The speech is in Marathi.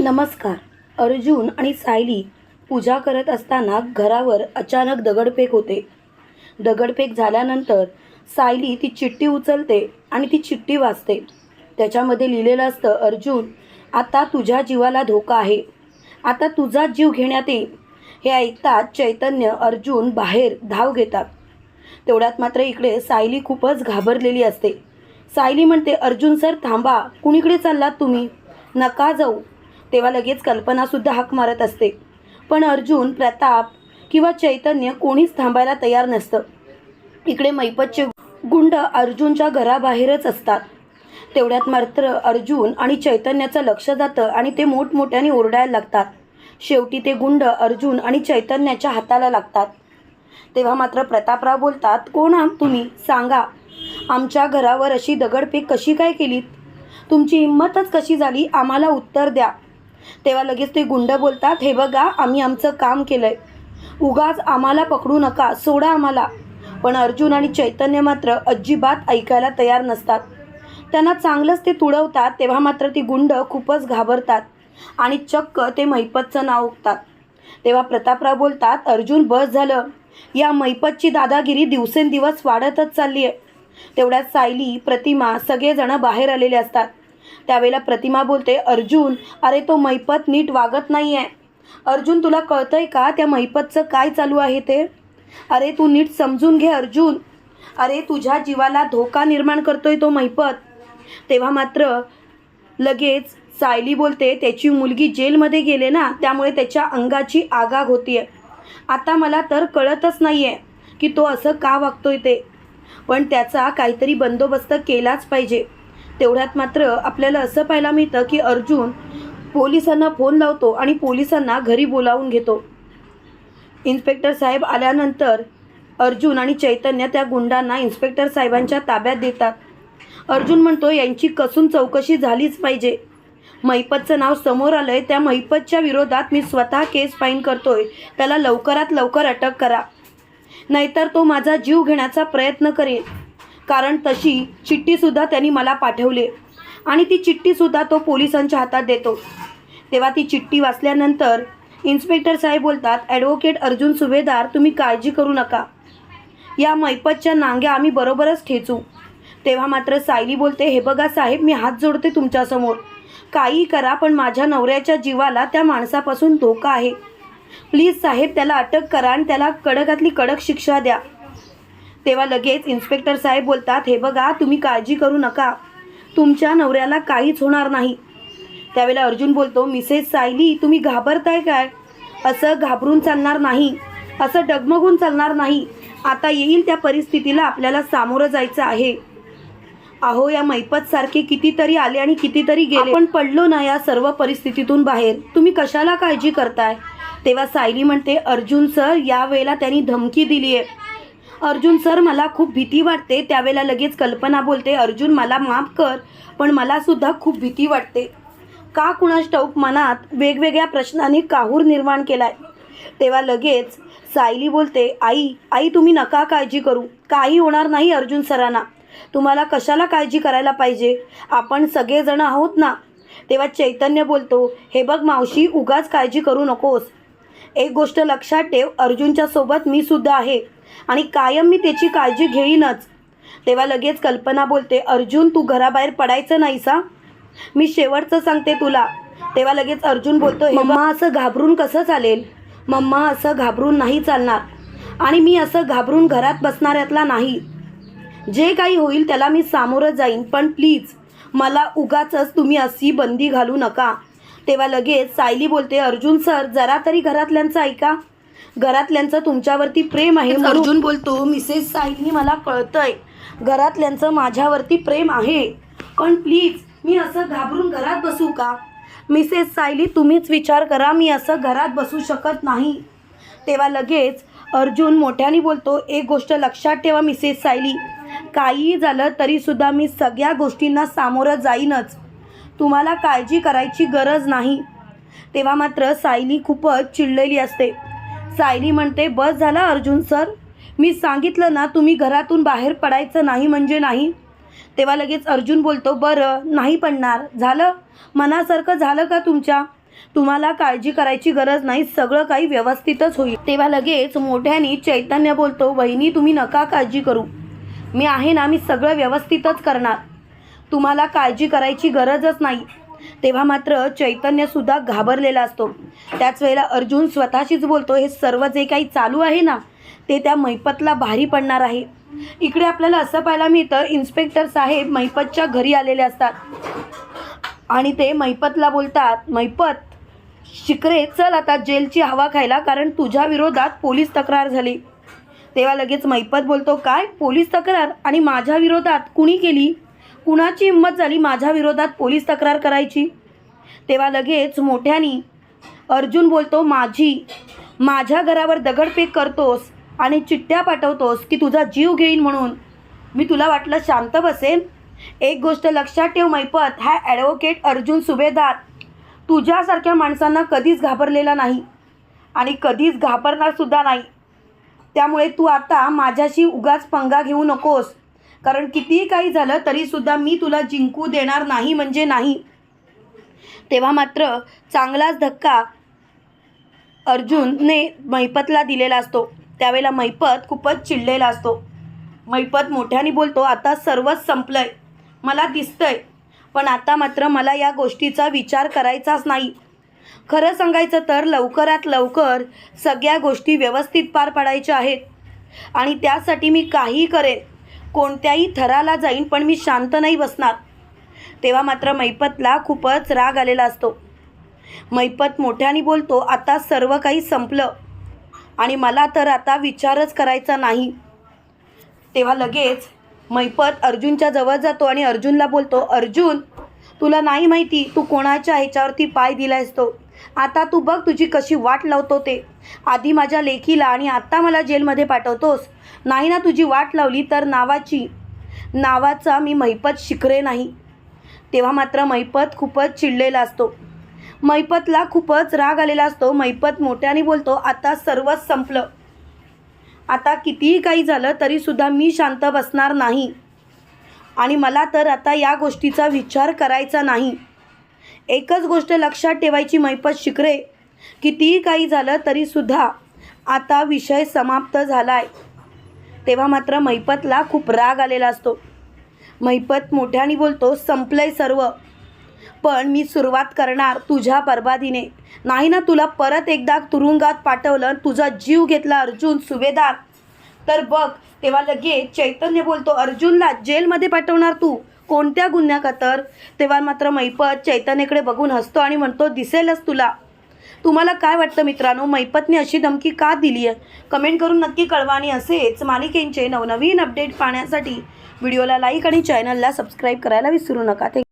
नमस्कार. अर्जुन आणि सायली पूजा करत असताना घरावर अचानक दगडफेक होते. दगडफेक झाल्यानंतर सायली ती चिठ्ठी उचलते आणि ती चिठ्ठी वाचते. त्याच्यामध्ये लिहिलेलं असतं अर्जुन आता तुझ्या जीवाला धोका आहे. आता तुझा जीव घेण्यात येईल. हे ऐकताच चैतन्य अर्जुन बाहेर धाव घेतात. तेवढ्यात मात्र इकडे सायली खूपच घाबरलेली असते. सायली म्हणते अर्जुन सर थांबा. कुणीकडे चाललात तुम्ही? नका जाऊ. तेव्हा लगेच कल्पनासुद्धा हाक मारत असते. पण अर्जुन प्रताप किंवा चैतन्य कोणीच थांबायला तयार नसतं. इकडे मैपतचे गुंड अर्जुनच्या घराबाहेरच असतात. तेवढ्यात मात्र अर्जुन आणि चैतन्याचं लक्ष जातं आणि ते मोठमोठ्याने ओरडायला लागतात. शेवटी ते गुंड अर्जुन आणि चैतन्याच्या हाताला लागतात. तेव्हा मात्र प्रतापराव बोलतात कोण आम तुम्ही? सांगा. आमच्या घरावर अशी दगडफेक कशी काय केलीत? तुमची हिंमतच कशी झाली? आम्हाला उत्तर द्या. तेव्हा लगेच ते गुंड बोलतात हे बघा आम्ही आमचं काम केलं आहे उगाच आम्हाला पकडू नका सोडा आम्हाला. पण अर्जुन आणि चैतन्य मात्र अजिबात ऐकायला तयार नसतात. त्यांना चांगलंच ते तुडवतात तेव्हा मात्र ती गुंड खूपच घाबरतात आणि चक्क ते मैपतचं नाव उगतात तेव्हा प्रतापराव बोलतात अर्जुन बस झालं. या मैपतची दादागिरी दिवसेंदिवस वाढतच चालली आहे तेवढ्यात सायली प्रतिमा सगळेजणं बाहेर आलेले असतात. त्यावेळेला प्रतिमा बोलते अर्जुन अरे तो मैपत नीट वागत नाही आहे अर्जुन तुला कळतंय का त्या मैपतचं काय चालू आहे ते? अरे तू नीट समजून घे अर्जुन. अरे तुझ्या जीवाला धोका निर्माण करतोय तो मैपत. तेव्हा मात्र लगेच सायली बोलते त्याची मुलगी जेलमध्ये गेले ना त्यामुळे त्याच्या अंगाची आगाग होतीये. आता मला तर कळतच नाही आहे की तो असं का वागतोय ते. पण त्याचा काहीतरी बंदोबस्त केलाच पाहिजे. तेवढ्यात मात्र आपल्याला असं पाहायला मिळतं की अर्जुन पोलिसांना फोन लावतो आणि पोलिसांना घरी बोलावून घेतो. इन्स्पेक्टर साहेब आल्यानंतर अर्जुन आणि चैतन्य त्या गुंडांना इन्स्पेक्टर साहेबांच्या ताब्यात देतात. अर्जुन म्हणतो यांची कसून चौकशी झालीच पाहिजे. महिपतचं नाव समोर आलं आहे त्या महिपतच्या विरोधात मी स्वतः केस फाईन करतोय. त्याला लवकरात लवकर अटक करा. नाहीतर तो माझा जीव घेण्याचा प्रयत्न करेल कारण तशी चिठ्ठीसुद्धा त्यांनी मला पाठवली. आणि ती चिठ्ठीसुद्धा तो पोलिसांच्या हातात देतो. तेव्हा ती चिठ्ठी वाचल्यानंतर इन्स्पेक्टर साहेब बोलतात ॲडव्होकेट अर्जुन सुभेदार तुम्ही काळजी करू नका. या मैपतच्या नांग्या आम्ही बरोबरच ठेचू. तेव्हा मात्र सायली बोलते हे बघा साहेब मी हात जोडते तुमच्यासमोर. काही करा पण माझ्या नवऱ्याच्या जीवाला त्या माणसापासून धोका आहे. प्लीज साहेब त्याला अटक करा आणि त्याला कडकातली कडक शिक्षा द्या. तेव्हा लगेच इन्स्पेक्टर साहेब बोलतात हे बघा तुम्ही काळजी करू नका. तुमच्या नवऱ्याला काहीच होणार नाही. त्यावेळेला अर्जुन बोलतो मिसेस सायली तुम्ही घाबरताय काय? असं घाबरून चालणार नाही. असं डगमगून चालणार नाही. आता येईल त्या परिस्थितीला आपल्याला सामोरं जायचं आहे. अहो या मैपत सारखे कितीतरी आले आणि कितीतरी गेले. पण पडलो ना या सर्व परिस्थितीतून बाहेर. तुम्ही कशाला काळजी करताय? तेव्हा सायली म्हणते अर्जुन सर यावेळेला त्यांनी धमकी दिली आहे अर्जुन सर मला खूप भीती वाटते. त्यावेळेला लगेच कल्पना बोलते अर्जुन मला माफ कर पण मलासुद्धा खूप भीती वाटते. का कुणास ठाऊक मनात वेगवेगळ्या प्रश्नांनी काहूर निर्माण केलाय. तेव्हा लगेच सायली बोलते आई आई तुम्ही नका काळजी करू. काही होणार नाही अर्जुन सरांना. तुम्हाला कशाला काळजी करायला पाहिजे? आपण सगळेजण आहोत ना? तेव्हा चैतन्य बोलतो हे बघ मावशी उगाच काळजी करू नकोस. एक गोष्ट लक्षात ठेव अर्जुनच्या सोबत मी सुद्धा आहे आणि कायम मी त्याची काळजी घेईनच. तेव्हा लगेच कल्पना बोलते अर्जुन तू घराबाहेर पडायचं नाही सा मी शेवटचं सांगते तुला. तेव्हा लगेच अर्जुन बोलतो मम्मा असं घाबरून कसं चालेल? मम्मा असं घाबरून नाही चालणार आणि मी असं घाबरून घरात बसणाऱ्यातला नाही. जे काही होईल त्याला मी सामोरं जाईन पण प्लीज मला उगाचच तुम्ही अशी बंदी घालू नका. तेव्हा लगेच सायली बोलते अर्जुन सर जरा तरी घरातल्यांचं ऐका. घरातल्यांचं तुमच्यावरती प्रेम आहे अर्जुन बोलतो मिसेस सायली मला कळतंय. घरातल्यांचं माझ्यावरती प्रेम आहे. पण प्लीज मी असं घाबरून घरात बसू का? मिसेस सायली तुम्हीच विचार करा मी असं घरात बसू शकत नाही. तेव्हा लगेच अर्जुन मोठ्याने बोलतो एक गोष्ट लक्षात ठेवा मिसेस सायली. काहीही झालं तरीसुद्धा मी सगळ्या गोष्टींना सामोरं जाईनच. तुम्हाला काळजी करायची गरज नाही. तेव्हा मात्र सायली खूपच चिडलेली असते. सायली म्हणते बस झाला अर्जुन सर. मी सांगितलं ना तुम्ही घरातून बाहेर पडायचं नाही म्हणजे नाही. तेव्हा लगेच अर्जुन बोलतो बरं नाही पडणार. झालं? मनासारखं झालं का तुमच्या? तुम्हाला काळजी करायची गरज नाही सगळं काही व्यवस्थितच होईल. तेव्हा लगेच मोठ्याने चैतन्य बोलतो वहिनी तुम्ही नका काळजी करू. मी आहे ना मी सगळं व्यवस्थितच करणार. तुम्हाला काळजी करायची गरजच नाही. तेव्हा मात्र चैतन्यसुद्धा घाबरलेला असतो. त्याच वेळेला अर्जुन स्वतःशीच बोलतो हे सर्व जे काही चालू आहे ना ते त्या मैपतला भारी पडणार आहे. इकडे आपल्याला असं पाहायला मिळतं इन्स्पेक्टर साहेब मैपतच्या घरी आलेले असतात. आणि ते मैपतला बोलतात मैपत शिकरे चल आता जेलची हवा खायला कारण तुझ्या विरोधात पोलीस तक्रार झाली. तेव्हा लगेच मैपत बोलतो काय? पोलीस तक्रार? आणि माझ्या विरोधात कुणी केली? कुणाची हिंमत झाली माझ्या विरोधात पोलीस तक्रार करायची? तेव्हा लगेच मोठ्यानी अर्जुन बोलतो माझी माझ्या घरावर दगडफेक करतोस आणि चिठ्ठ्या पाठवतोस की तुझा जीव घेईन म्हणून. मी तुला वाटलं शांत बसेन? एक गोष्ट लक्षात ठेव मैपत हा ॲडव्होकेट अर्जुन सुभेदार तुझ्यासारख्या माणसांना कधीच घाबरलेला नाही आणि कधीच घाबरणारसुद्धा नाही. त्यामुळे तू आता माझ्याशी उगाच पंगा घेऊ नकोस. कारण कितीही काही झालं तरीसुद्धा मी तुला जिंकू देणार नाही म्हणजे नाही. तेव्हा मात्र चांगलाच धक्का अर्जुनने मैपतला दिलेला असतो. त्यावेळेला मैपत खूपच चिडलेला असतो. मैपत मोठ्याने बोलतो आता सर्वच संपलंय. मला दिसतंय पण आता मात्र मला या गोष्टीचा विचार करायचाच नाही. खरं सांगायचं तर लवकरात लवकर सगळ्या गोष्टी व्यवस्थित पार पाडायच्या आहेत आणि त्यासाठी मी काही करेन. कोणत्याही थराला जाईन पण मी शांत नाही बसणार. तेव्हा मात्र मैपतला खूपच राग आलेला असतो. मैपत मोठ्याने बोलतो आता सर्व काही संपलं आणि मला तर आता विचारच करायचा नाही. तेव्हा लगेच मैपत अर्जुनच्या जवळ जातो आणि अर्जुनला बोलतो अर्जुन तुला नाही माहिती तू कोणाच्या ह्याच्यावरती पाय दिला तो? आता तू बघ तुझी कशी वाट लावतो ते. आधी माझ्या लेखीला आणि आत्ता मला जेलमध्ये पाठवतोस. नाही ना तुझी वाट लावली तर नावाची. नावाचा मी मैपत शिकरे नाही. तेव्हा मात्र मैपत खूपच चिडलेला असतो. मैपतला खूपच राग आलेला असतो. मैपत मोठ्याने बोलतो आता सर्वच संपलं. आता कितीही काही झालं तरीसुद्धा मी शांत बसणार नाही. आणि मला तर आता या गोष्टीचा विचार करायचा नाही. एकच गोष्ट लक्षात ठेवायची मैपत शिकरे कितीही काही झालं तरीसुद्धा आता विषय समाप्त झाला आहे तेव्हा मात्र मैपतला खूप राग आलेला असतो. मैपत मोठ्याने बोलतो संपलंय सर्व. पण मी सुरुवात करणार तुझ्या बर्बादीने. नाही ना तुला परत एकदा तुरुंगात पाठवलं तुझा जीव घेतला अर्जुन सुभेदार. तर बघ तेव्हा लगेच चैतन्य बोलतो अर्जुनला जेलमध्ये पाठवणार तू. कोणत्या गुन्ह्या तर तेव्हा मात्र मैपत चैतन्यकडे बघून हसतो आणि म्हणतो दिसेलच तुला. तुम्हाला काय वाटतं मित्रांनो? मैपतने अशी धमकी का दिली आहे कमेंट करून नक्की कळवा आणि असेच मालिकेंचे नवनवीन अपडेट पाहण्यासाठी व्हिडिओला लाईक आणि चॅनलला सबस्क्राईब करायला विसरू नका. ते